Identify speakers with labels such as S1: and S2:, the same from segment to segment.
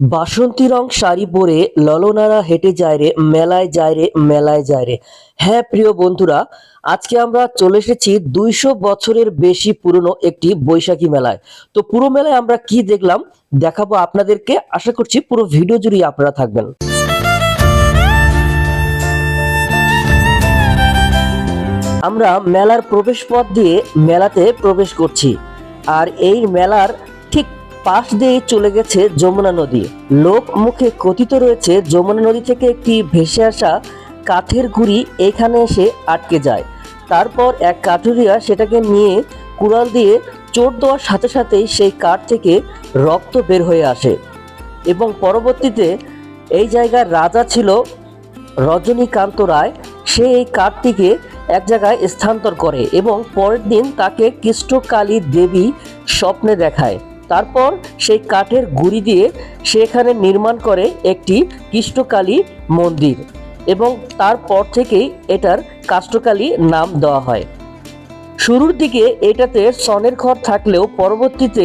S1: বাসন্তী রং শাড়ি পরে ললনারা হেঁটে যায় রে, মেলায় যায় রে, মেলায় যায় রে। হ্যাঁ প্রিয় বন্ধুরা, আজকে আমরা চলে এসেছি দুইশো বছরের বেশি পুরনো একটি বৈশাখী মেলায়। তো পুরো মেলায় আমরা কি দেখলাম, দেখাবো আপনাদেরকে। আশা করছি পুরো ভিডিও জুড়ে আপনারা থাকবেন। আমরা মেলার প্রবেশ পথ দিয়ে মেলাতে প্রবেশ করছি। আর এই মেলার ঠিক পাশ দিয়ে চলে গেছে যমুনা নদী। লোক মুখে কথিত রয়েছে, যমুনা নদী থেকে একটি ভেসে আসা কাঠের গুড়ি এখানে এসে আটকে যায়। তারপর এক কাঠুরিয়া সেটাকে নিয়ে কুড়াল দিয়ে চোট দেওয়ার সাথে সাথেই সেই কাঠ থেকে রক্ত বের হয়ে আসে। এবং পরবর্তীতে এই জায়গার রাজা ছিল রজনীকান্ত রায়। সে এই কাঠটিকে এক জায়গায় স্থানান্তর করে এবং পরের দিন তাকে কৃষ্ণকালী দেবী স্বপ্নে দেখায়। তারপর সেই কাঠের গুড়ি দিয়ে সে এখানে নির্মাণ করে একটি কৃষ্ণকালী মন্দির এবং তারপর থেকেই এটার কাষ্ঠকালী নাম দেওয়া হয়। শুরুর দিকে এটাতে সনের ঘর থাকলেও পরবর্তীতে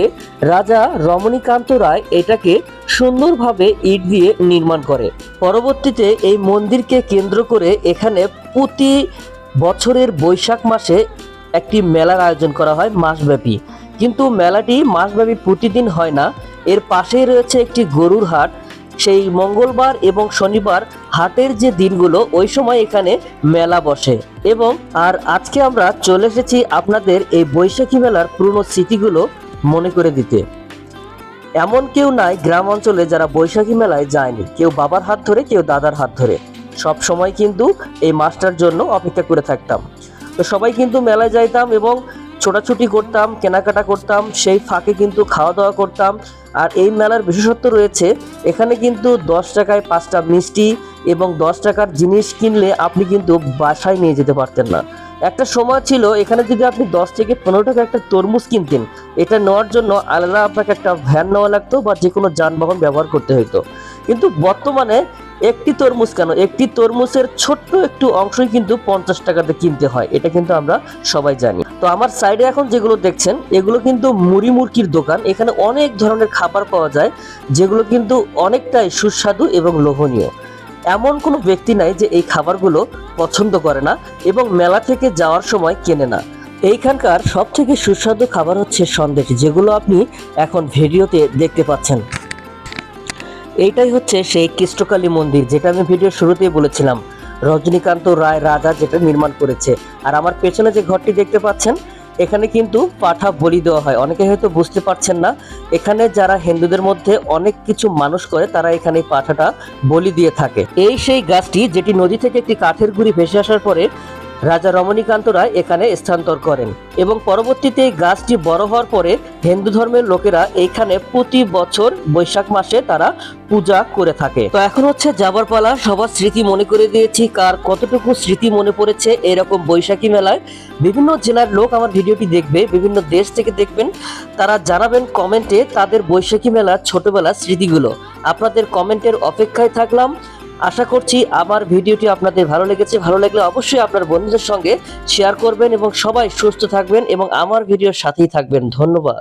S1: রাজা রমণীকান্ত রায় এটাকে সুন্দরভাবে ইট দিয়ে নির্মাণ করে। পরবর্তীতে এই মন্দিরকে কেন্দ্র করে এখানে প্রতি বছরের বৈশাখ মাসে একটি মেলার আয়োজন করা হয় মাসব্যাপী। কিন্তু মেলাটি মাসব্যাপী প্রতিদিন হয় না। এর পাশেই রয়েছে একটি গরুর হাট। সেই মঙ্গলবার এবং শনিবার হাটের যে দিনগুলো, ওই সময় এখানে মেলা বসে। এবং আর আজকে আমরা চলে এসেছি আপনাদের এই বৈশাখী মেলার পুরনো স্মৃতিগুলো মনে করে দিতে। এমন কেউ নাই গ্রাম অঞ্চলে যারা বৈশাখী মেলায় যায়নি। কেউ বাবার হাত ধরে, কেউ দাদার হাত ধরে। সব সময় কিন্তু এই মাসটার জন্য অপেক্ষা করে থাকতাম। তো সবাই কিন্তু মেলায় যাইতাম এবং ছোটাছুটি করতাম, কেনাকাটা করতাম, সেই ফাঁকে কিন্তু খাওয়া দাওয়া করতাম। আর এই মেলার বিশেষত্ব রয়েছে, এখানে কিন্তু দশ টাকায় পাঁচটা মিষ্টি এবং দশ টাকার জিনিস কিনলে আপনি কিন্তু বাসায় নিয়ে যেতে পারতেন না। একটা সময় ছিল, এখানে যদি আপনি দশ থেকে পনেরো টাকা একটা তরমুজ কিনতেন, এটা নেওয়ার জন্য আলাদা আপনাকে একটা ভ্যান নেওয়া লাগতো বা যে কোনো যানবাহন ব্যবহার করতে হতো কিন্তু বর্তমানে একটি তরমুজ কেন? একটি তরমুজের ছোট্ট একটু অংশই কিন্তু পঞ্চাশ টাকাতে কিনতে হয়। এটা কিন্তু আমরা সবাই জানি। তো আমার সাইডে এখন যেগুলো দেখছেন, এগুলো কিন্তু মুড়ি মুরগির দোকান। এখানে অনেক ধরনের খাবার পাওয়া যায়, যেগুলো কিন্তু অনেকটাই সুস্বাদু এবং লোভনীয়। এমন কোনো ব্যক্তি নাই যে এই খাবারগুলো পছন্দ করে না এবং মেলা থেকে যাওয়ার সময় কেনে না। এইখানকার সব থেকে সুস্বাদু খাবার হচ্ছে সন্দেশ, যেগুলো আপনি এখন ভিডিওতে দেখতে পাচ্ছেন। এইটাই হচ্ছে সেই কৃষ্ণকালী মন্দির, যেটা আমি ভিডিওর শুরুতেই বলেছিলাম। রজনীকান্ত রায় রাজা যেটা নির্মাণ করেছে। আর আমার পেছনে যে ঘরটি দেখতে পাচ্ছেন, এখানে কিন্তু পাঠা বলি দেওয়া হয়। অনেকে হয়তো বুঝতে পারছেন না, এখানে যারা হিন্দুদের মধ্যে অনেক কিছু মানুষ করে, তারা এখানে পাঠাটা বলি দিয়ে থাকে। এই সেই গাছটি, যেটি নদী থেকে একটি কাঠের গুড়ি ভেসে আসার পরে রাজা রমণীকান্ত রায় এখানে স্থানান্তর করেন এবং পরবর্তীতে গাছটি বড় হওয়ার পরে হিন্দু ধর্মের লোকেরা এইখানে প্রতি বছর বৈশাখ মাসে তারা পূজা করে থাকে। তো এখন হচ্ছে যাবার পালা সবার স্মৃতি মনে করে দিয়েছি। কার কতটুকু স্মৃতি মনে পড়েছে এরকম বৈশাখী মেলায়? বিভিন্ন জেলার লোক আমার ভিডিওটি দেখবে, বিভিন্ন দেশ থেকে দেখবেন। তারা জানাবেন কমেন্টে তাদের বৈশাখী মেলার ছোটবেলার স্মৃতিগুলো। আপনাদের কমেন্টের অপেক্ষায় থাকলাম। আশা করছি আমার ভিডিওটি আপনাদের ভালো লেগেছে। ভালো লাগলে অবশ্যই আপনার বন্ধুদের সঙ্গে শেয়ার করবেন এবং সবাই সুস্থ থাকবেন এবং আমার ভিডিওর সাথেই থাকবেন। ধন্যবাদ।